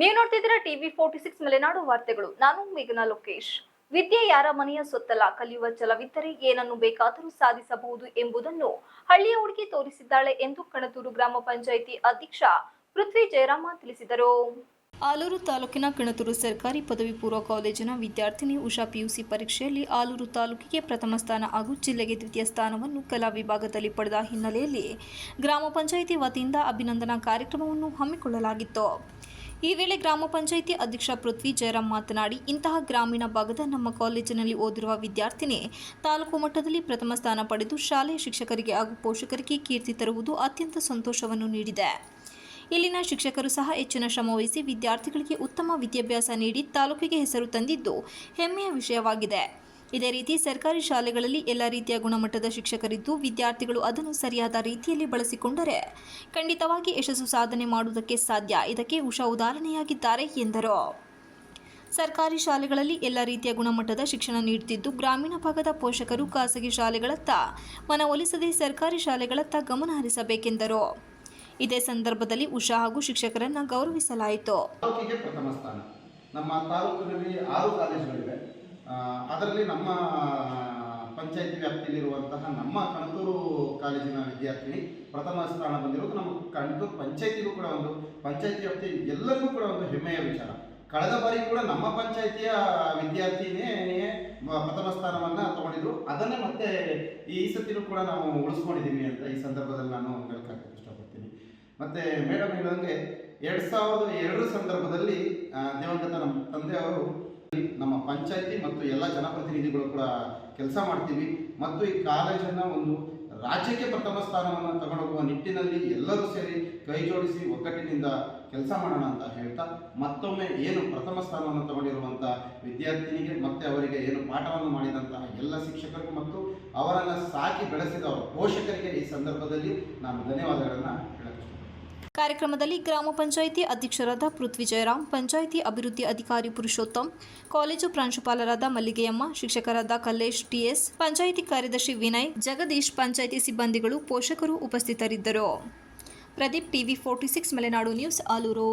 ನೀವು ನೋಡ್ತಿದ್ದೀರಾ TV forty six Malenadu ವಾರ್ತೆಗಳು. ನಾನು ಮೇಘನಾ ಲೋಕೇಶ್. ವಿದ್ಯೆ ಯಾರ ಮನೆಯ ಸೊತ್ತಲ್ಲ, ಕಲಿಯುವ ಛಲವಿದ್ದರೆ ಏನನ್ನು ಬೇಕಾದರೂ ಸಾಧಿಸಬಹುದು ಎಂಬುದನ್ನು ಹಳ್ಳಿಯ ಹುಡುಗಿ ತೋರಿಸಿದ್ದಾಳೆ ಎಂದು ಕಣತೂರು ಗ್ರಾಮ ಪಂಚಾಯಿತಿ ಅಧ್ಯಕ್ಷ ಪೃಥ್ವಿ ಜಯರಾಮ ತಿಳಿಸಿದರು. ಆಲೂರು ತಾಲೂಕಿನ ಕಣತೂರು ಸರ್ಕಾರಿ ಪದವಿ ಪೂರ್ವ ಕಾಲೇಜಿನ ವಿದ್ಯಾರ್ಥಿನಿ ಉಷಾ ಪಿಯುಸಿ ಪರೀಕ್ಷೆಯಲ್ಲಿ ಆಲೂರು ತಾಲೂಕಿಗೆ ಪ್ರಥಮ ಸ್ಥಾನ ಹಾಗೂ ಜಿಲ್ಲೆಗೆ ದ್ವಿತೀಯ ಸ್ಥಾನವನ್ನು ಕಲಾ ವಿಭಾಗದಲ್ಲಿ ಪಡೆದ ಹಿನ್ನೆಲೆಯಲ್ಲಿ ಗ್ರಾಮ ಪಂಚಾಯಿತಿ ವತಿಯಿಂದ ಅಭಿನಂದನಾ ಕಾರ್ಯಕ್ರಮವನ್ನು ಹಮ್ಮಿಕೊಳ್ಳಲಾಗಿತ್ತು. ಈ ವೇಳೆ ಗ್ರಾಮ ಪಂಚಾಯಿತಿ ಅಧ್ಯಕ್ಷ ಪೃಥ್ವಿ ಜಯರಾಮ್ ಮಾತನಾಡಿ, ಇಂತಹ ಗ್ರಾಮೀಣ ಭಾಗದ ನಮ್ಮ ಕಾಲೇಜಿನಲ್ಲಿ ಓದಿರುವ ವಿದ್ಯಾರ್ಥಿನಿ ತಾಲೂಕು ಮಟ್ಟದಲ್ಲಿ ಪ್ರಥಮ ಸ್ಥಾನ ಪಡೆದು ಶಾಲೆಯ ಶಿಕ್ಷಕರಿಗೆ ಹಾಗೂ ಪೋಷಕರಿಗೆ ಕೀರ್ತಿ ತರುವುದು ಅತ್ಯಂತ ಸಂತೋಷವನ್ನು ನೀಡಿದೆ. ಇಲ್ಲಿನ ಶಿಕ್ಷಕರು ಸಹ ಹೆಚ್ಚಿನ ಶ್ರಮವಹಿಸಿ ವಿದ್ಯಾರ್ಥಿಗಳಿಗೆ ಉತ್ತಮ ವಿದ್ಯಾಭ್ಯಾಸ ನೀಡಿ ತಾಲೂಕಿಗೆ ಹೆಸರು ತಂದಿದ್ದು ಹೆಮ್ಮೆಯ ವಿಷಯವಾಗಿದೆ. ಇದೇ ರೀತಿ ಸರ್ಕಾರಿ ಶಾಲೆಗಳಲ್ಲಿ ಎಲ್ಲ ರೀತಿಯ ಗುಣಮಟ್ಟದ ಶಿಕ್ಷಕರಿದ್ದು ವಿದ್ಯಾರ್ಥಿಗಳು ಅದನ್ನು ಸರಿಯಾದ ರೀತಿಯಲ್ಲಿ ಬಳಸಿಕೊಂಡರೆ ಖಂಡಿತವಾಗಿ ಯಶಸ್ಸು ಸಾಧನೆ ಮಾಡುವುದಕ್ಕೆ ಸಾಧ್ಯ. ಇದಕ್ಕೆ ಉಷಾ ಉದಾಹರಣೆಯಾಗಿದ್ದಾರೆ ಎಂದರು. ಸರ್ಕಾರಿ ಶಾಲೆಗಳಲ್ಲಿ ಎಲ್ಲ ರೀತಿಯ ಗುಣಮಟ್ಟದ ಶಿಕ್ಷಣ ನೀಡುತ್ತಿದ್ದು ಗ್ರಾಮೀಣ ಭಾಗದ ಪೋಷಕರು ಖಾಸಗಿ ಶಾಲೆಗಳತ್ತ ಮನವೊಲಿಸದೆ ಸರ್ಕಾರಿ ಶಾಲೆಗಳತ್ತ ಗಮನ ಹರಿಸಬೇಕೆಂದರು. ಇದೇ ಸಂದರ್ಭದಲ್ಲಿ ಉಷಾ ಹಾಗೂ ಶಿಕ್ಷಕರನ್ನು ಗೌರವಿಸಲಾಯಿತು. ನಮ್ಮ ತಾಲೂಕಿನಲ್ಲಿ ಆರು ಕಾಲೇಜುಗಳಿವೆ. ಅದರಲ್ಲಿ ನಮ್ಮ ಪಂಚಾಯತಿ ವ್ಯಾಪ್ತಿಯಲ್ಲಿರುವಂತಹ ನಮ್ಮ ಕಣತೂರು ಕಾಲೇಜಿನ ವಿದ್ಯಾರ್ಥಿನಿ ಪ್ರಥಮ ಸ್ಥಾನ ಬಂದಿರೋದು ನಮ್ಮ ಕಣತೂರು ಪಂಚಾಯತಿಗೂ ಕೂಡ ಒಂದು, ಪಂಚಾಯತಿ ವ್ಯಾಪ್ತಿ ಎಲ್ಲರಿಗೂ ಕೂಡ ಒಂದು ಹೆಮ್ಮೆಯ ವಿಚಾರ. ಕಳೆದ ಬಾರಿ ಕೂಡ ನಮ್ಮ ಪಂಚಾಯತಿಯ ವಿದ್ಯಾರ್ಥಿನೇ ಪ್ರಥಮ ಸ್ಥಾನವನ್ನು ತಗೊಂಡಿದ್ರು. ಅದನ್ನೇ ಮತ್ತೆ ಈ ಸತಿನೂ ಕೂಡ ನಾವು ಉಳಿಸ್ಕೊಂಡಿದ್ದೀನಿ ಅಂತ ಈ ಸಂದರ್ಭದಲ್ಲಿ ನಾನು ಹೇಳ್ಕೊಳಕ್ಕೆ ಇಷ್ಟಪಡ್ತೀನಿ. ಮತ್ತೆ ಮೇಡಮ್ ಹೇಳಿದಂಗೆ ಎರಡು ಸಾವಿರದ ಎರಡು ಸಂದರ್ಭದಲ್ಲಿ ದಿವಂಗತ ನಮ್ಮ ತಂದೆಯವರು ನಮ್ಮ ಪಂಚಾಯತಿ ಮತ್ತು ಎಲ್ಲ ಜನಪ್ರತಿನಿಧಿಗಳು ಕೂಡ ಕೆಲಸ ಮಾಡ್ತೀವಿ ಮತ್ತು ಈ ಕಾಲೇಜನ್ನು ಒಂದು ರಾಜ್ಯಕ್ಕೆ ಪ್ರಥಮ ಸ್ಥಾನವನ್ನು ತಗೊಂಡೋಗುವ ನಿಟ್ಟಿನಲ್ಲಿ ಎಲ್ಲರೂ ಸೇರಿ ಕೈ ಜೋಡಿಸಿ ಒಗ್ಗಟ್ಟಿನಿಂದ ಕೆಲಸ ಮಾಡೋಣ ಅಂತ ಹೇಳ್ತಾ, ಮತ್ತೊಮ್ಮೆ ಏನು ಪ್ರಥಮ ಸ್ಥಾನವನ್ನು ತಗೊಂಡಿರುವಂಥ ವಿದ್ಯಾರ್ಥಿನಿಗೆ ಮತ್ತೆ ಅವರಿಗೆ ಏನು ಪಾಠವನ್ನು ಮಾಡಿದಂತಹ ಎಲ್ಲ ಶಿಕ್ಷಕರು ಮತ್ತು ಅವರನ್ನು ಸಾಕಿ ಬೆಳೆಸಿದ ಪೋಷಕರಿಗೆ ಈ ಸಂದರ್ಭದಲ್ಲಿ ನಾನು ಧನ್ಯವಾದಗಳನ್ನು. ಕಾರ್ಯಕ್ರಮದಲ್ಲಿ ಗ್ರಾಮ ಪಂಚಾಯಿತಿ ಅಧ್ಯಕ್ಷರಾದ ಪೃಥ್ವಿ ಜಯರಾಮ್ ಪಂಚಾಯಿತಿ ಅಭಿವೃದ್ಧಿ ಅಧಿಕಾರಿ ಪುರುಷೋತ್ತಮ್, ಕಾಲೇಜು ಪ್ರಾಂಶುಪಾಲರಾದ ಮಲ್ಲಿಗೆಯಮ್ಮ, ಶಿಕ್ಷಕರಾದ ಕಲ್ಲೇಶ್ ಟಿಎಸ್, ಪಂಚಾಯಿತಿ ಕಾರ್ಯದರ್ಶಿ ವಿನಯ್, ಜಗದೀಶ್ ಪಂಚಾಯಿತಿ ಸಿಬ್ಬಂದಿಗಳು ಪೋಷಕರು ಉಪಸ್ಥಿತರಿದ್ದರು. Pradeep TV forty six, Malenadu news, Aluru.